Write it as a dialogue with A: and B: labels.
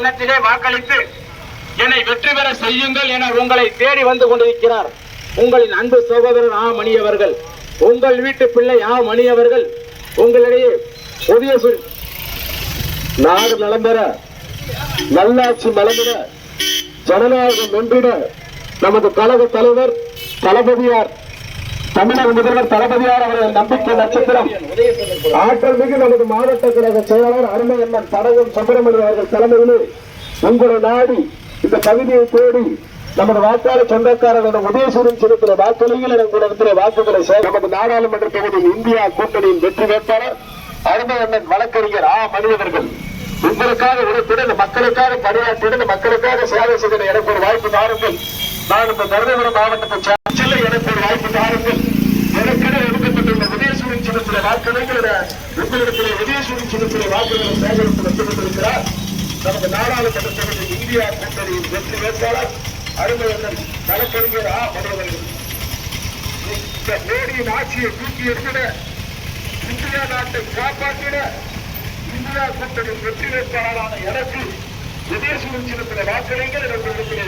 A: சின்னத்திலே வாக்களித்து என்னை வெற்றி பெற செய்யுங்கள் என உங்களை தேடி வந்து கொண்டிருக்கிறார் உங்களின் அன்பு சகோதரர் ஆ மணி அவர்கள். உங்கள் வீட்டு பிள்ளை ஆ மணி அவர்கள். உங்களிடையே புதிய சொல்
B: நாடு நலம்பெற நல்லாட்சி மலமிட ஜனநாயகம் வென்றிட நமது கழக தலைவர் தளபதியார் தமிழக முதல்வர் தளபதியார் அவர்கள் நம்பிக்கை நட்சத்திரம். ஆற்றல் மிகு நமது மாவட்ட கழக செயலாளர் அருமையண்ணன் தடகம் சுப்பிரமணியம் அவர்கள் தலைமையிலே உங்களை நாடி இந்த பகுதியை தேடி நமது வாக்காளர் சொந்தக்காரர்கள் உதயசூரன் சின்னத்திலே வாக்களிகள் என கூட வாக்குகளை சேர நமது நாடாளுமன்ற தொகுதியில் இந்தியா கூட்டணியின் வெற்றி வேட்பாளர் அருமையண்ணன் வழக்கறிஞர் ஆ. மனிதர்கள் உங்களுக்காக உழைப்பிட மக்களுக்காக பணியாற்றிட மக்களுக்காக சேவை செய்த எனக்கு ஒரு வாய்ப்பு தாருங்கள். நான் இந்த தருமபுரம் மாவட்டத்தை எனக்கு ஒரு வாய்ப்பு தாருங்கள் எனக்கென ஒதுக்கப்பட்டுள்ள உதயசூரன் சின்னத்திலே வாக்களிக்கிற உங்களிடத்திலே உதயசூரன் சின்னத்திலே வாக்குகளை சேகரித்து வைக்கப்பட்டிருக்கிறார். நமது நாடாளுமன்ற தொகுதியில் இந்தியா கூட்டணியின் வெற்றி வேட்பாளர் அருமையண்ணன் வழக்கறிஞர் ஆ. மனிதர்கள் இந்த மோடியின் ஆட்சியை தூக்கி எறிகிற இந்தியா நாட்டை காப்பாற்றிட இந்தியா கூட்டணி வெற்றி வேட்பாளரான எனக்கு விதேச சின்னத்தில வாக்களிங்கள் என்ற இடத்திலே